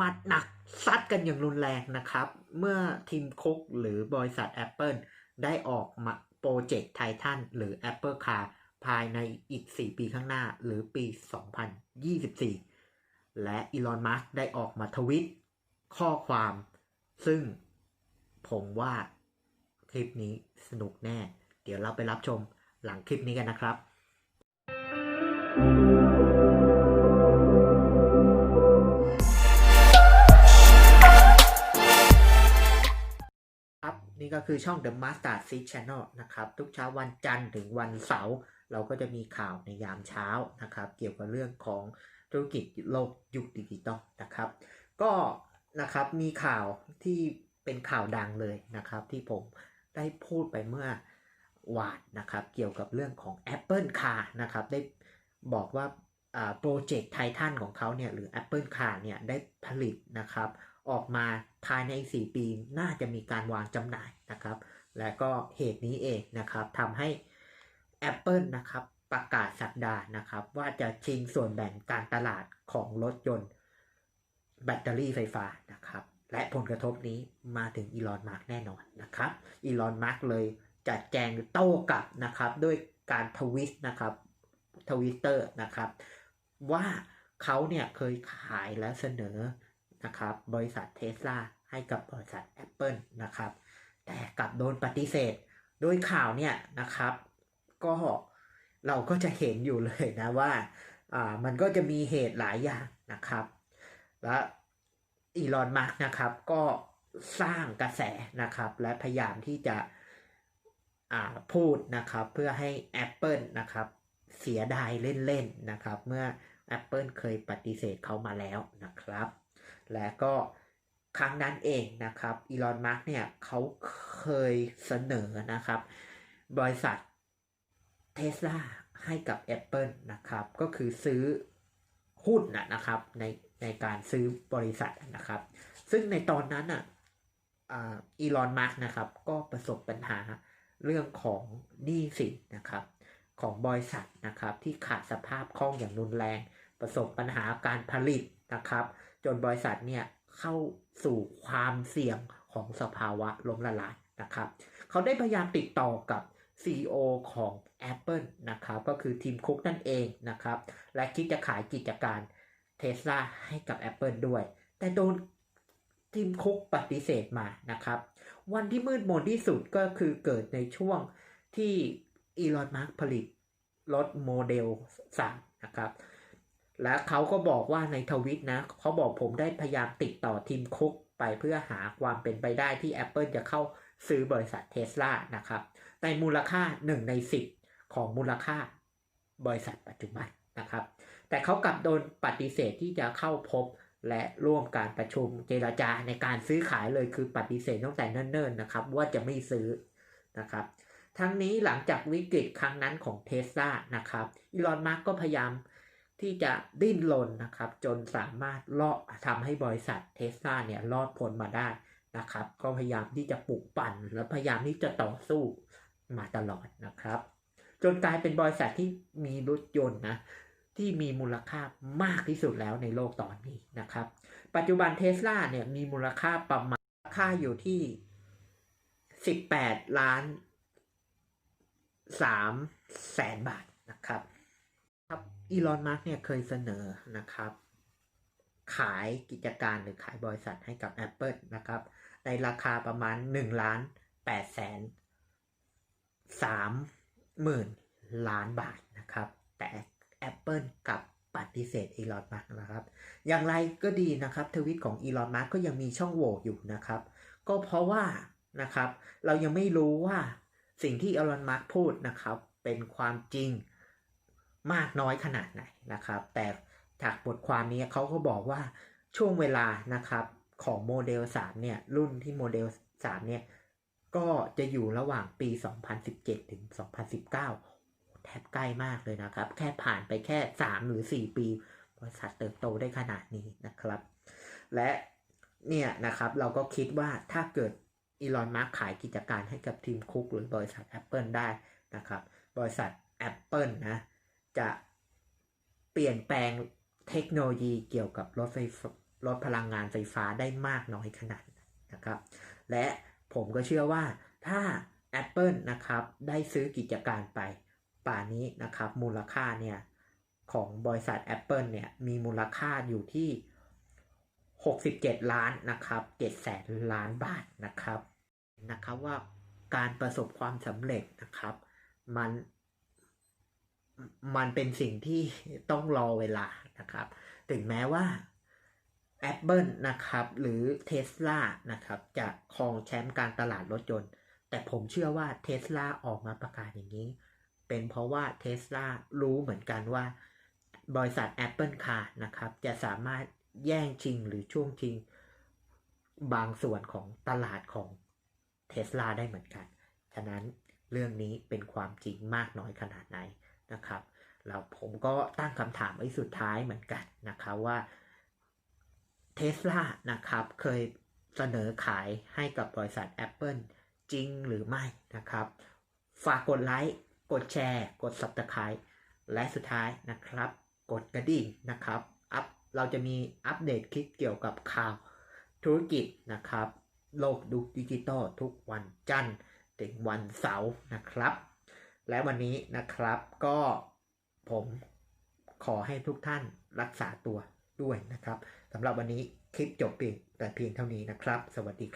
มัดหนักซัดกันอย่างรุนแรงนะครับ เมื่อทีมคุกหรือบริษัท Apple ได้ออกมาโปรเจกต์ไททันหรือ Apple Car ภายในอีก 4 ปีข้างหน้าหรือปี 2024 และอีลอน มัสได้ออกมาทวิตข้อความ ซึ่งผมว่าคลิปนี้สนุกแน่ เดี๋ยวเราไปรับชมหลังคลิปนี้กันนะครับ นี่ก็คือช่อง The Master Seed Channel นะครับ ทุกเช้าวันจันทร์ถึงวันเสาร์เราก็จะมีข่าวในยามเช้านะครับ เกี่ยวกับเรื่องของธุรกิจโลกยุคดิจิตอลนะครับ ก็นะครับมีข่าวที่เป็นข่าวดังเลยนะครับ ที่ผมได้พูดไปเมื่อวานนะครับ เกี่ยวกับเรื่องของ Apple Car นะครับ ได้บอกว่าโปรเจกต์ไททันของเขาเนี่ยหรือ Apple Car เนี่ยได้ผลิตนะครับ ออกมาภายใน4ปี น่าจะมีการวางจำหน่ายนะครับ และก็เหตุนี้เองนะครับทำให้ Apple นะครับประกาศสัปดาห์นะครับ ว่าจะชิงส่วนแบ่งการตลาดของรถยนต์ แบตเตอรี่ไฟฟ้านะครับ และผลกระทบนี้มาถึงอีลอนมาร์กแน่นอนนะครับอีลอนมาร์กเลยจัดแจงโต้กลับนะครับ ด้วยการทวิตนะครับทวิตเตอร์นะครับ ว่าเขาเนี่ยเคยขายและเสนอ นะครับบริษัทเทสลาให้กับบริษัท Apple นะครับ แต่กลับโดนปฏิเสธ โดยข่าวเนี่ยนะครับ ก็เราก็จะเห็นอยู่เลยนะว่าอ่ามันก็จะมีเหตุหลายอย่างนะครับ และอีลอนมาร์กนะครับก็สร้างกระแสนะครับ และพยายามที่จะอ่าพูดนะครับเพื่อให้ Apple นะครับเสียดายเล่นๆนะครับ เมื่อ Apple เคยปฏิเสธเขามาแล้วนะครับ และก็ครั้งนั้นเองนะครับอีลอนมาร์กเนี่ยเขาเคยเสนอนะครับ บริษัทเทสลาให้กับ Apple นะครับ ก็คือซื้อหุ้นนะนะครับในในการซื้อบริษัทนะครับ ซึ่งในตอนนั้นอะอีลอนมาร์กนะครับก็ประสบปัญหาเรื่องของหนี้สินนะครับของบริษัทนะครับที่ขาดสภาพคล่องอย่างรุนแรง ประสบปัญหาการผลิตนะครับ จนบริษัทเนี่ยเข้าสู่ความเสี่ยงของสภาวะล้มละลายนะครับ เขาได้พยายามติดต่อกับ CEO ของ Apple นะครับ ก็คือทีมคุกนั่นเองนะครับ และคิดจะขายกิจการเทสลาให้กับ Apple ด้วย แต่โดนทีมคุกปฏิเสธมานะครับ วันที่มืดมนที่สุดก็คือเกิดในช่วงที่อีลอนมาร์กผลิตรถโมเดล3นะครับ และเขาก็บอกว่าในทวิตนะเขาบอกผมได้พยายามติดต่อทีมคุกไปเพื่อหาความเป็นไปได้ที่ Apple จะเข้าซื้อบริษัทเทสลานะครับ ในมูลค่า 1 ใน 10 ของมูลค่าบริษัทปัจจุบันนะครับ แต่เขากลับโดนปฏิเสธที่จะเข้าพบและร่วมการประชุมเจรจาในการซื้อขายเลยคือปฏิเสธตั้งแต่เนิ่นๆนะครับ ว่าจะไม่ซื้อนะครับ ทั้งนี้หลังจากวิกฤตครั้งนั้นของเทสลานะครับอีลอนมาร์กก็พยายาม ที่จะดิ้นรนนะครับ จนสามารถเลอดทำให้บริษัทเทสลาเนี่ยรอดพ้นมาได้นะครับ ก็พยายามที่จะปลุกปั่นและพยายามที่จะต่อสู้มาตลอดนะครับ จนกลายเป็นบริษัทที่มีรถยนต์นะที่มีมูลค่ามากที่สุดแล้วในโลกตอนนี้นะครับ ปัจจุบันเทสลาเนี่ยมีมูลค่าประมาณค่าอยู่ที่ 18 ล้าน3แสนบาทนะครับ ครับอีลอนมาร์กเนี่ยเคยเสนอนะครับ ขายกิจการหรือขายบริษัทให้กับ Apple นะครับ ในราคาประมาณ1ล้าน8แสน3หมื่นล้านบาทนะครับ แต่ Apple กับปฏิเสธอีลอนมาร์กนะครับ อย่างไรก็ดีนะครับทวิตของอีลอนมาร์กก็ยังมีช่องโหว่อยู่นะครับ ก็เพราะว่านะครับ เรายังไม่รู้ว่าสิ่งที่อีลอนมาร์กพูดนะครับ เป็นความจริง มากน้อยขนาดไหนนะครับ แต่จากบทความนี้เขาก็บอกว่าช่วงเวลานะครับของโมเดล 3 เนี่ย รุ่นที่โมเดล 3 เนี่ย ก็จะอยู่ระหว่างปี 2017 ถึง 2019 แทบใกล้มากเลยนะครับ แค่ผ่านไปแค่ 3 หรือ 4 ปี บริษัทเติบโตได้ขนาดนี้นะครับ และเนี่ยนะครับเราก็คิดว่าถ้าเกิดอีลอนมาร์กขายกิจการให้กับทีมคุกหรือบริษัท Apple ได้นะครับ บริษัท Apple นะ จะเปลี่ยนแปลงเทคโนโลยีเกี่ยวกับรถไฟลดพลังงานไฟฟ้าได้มากน้อยขนาดนะครับ และผมก็เชื่อว่าถ้า Apple นะครับได้ซื้อกิจการไป ป่านนี้นะครับมูลค่าเนี่ยของบริษัท Apple เนี่ยมีมูลค่าอยู่ที่ 67 ล้านนะครับ7แสนล้านบาทนะครับนะครับว่าการประสบความสำเร็จนะครับ มัน มันเป็นสิ่งที่ต้องรอเวลานะครับ ถึงแม้ว่า Apple นะครับ หรือ Tesla นะครับ จะครองแชมป์การตลาดรถยนต์ แต่ผมเชื่อว่า Tesla ออกมาประกาศอย่างนี้ เป็นเพราะว่า Tesla รู้เหมือนกันว่า บริษัท Apple Car นะครับ จะสามารถแย่งชิงหรือช่วงชิง บางส่วนของตลาดของ Tesla ได้เหมือนกัน ฉะนั้นเรื่องนี้เป็นความจริงมากน้อยขนาดไหน นะครับแล้วผมก็ตั้งคำถามไว้สุดท้ายเหมือนกันนะครับว่าเทสลานะครับเคยเสนอขายให้กับบริษัท Apple จริงหรือไม่นะครับ ฝากกดไลค์ กดแชร์ กด Subscribe และสุดท้ายนะครับ กดกระดิ่งนะครับอัพเราจะมีอัปเดตคลิปเกี่ยวกับข่าวธุรกิจนะครับ โลกดุดิจิตอลทุกวันจันทร์ถึงวันเสาร์นะครับ และวันนี้นะครับก็ผมขอให้ทุกท่านรักษาตัวด้วยนะครับสำหรับวันนี้คลิปจบเพียงแต่เพียงเท่านี้นะครับ สวัสดีครับ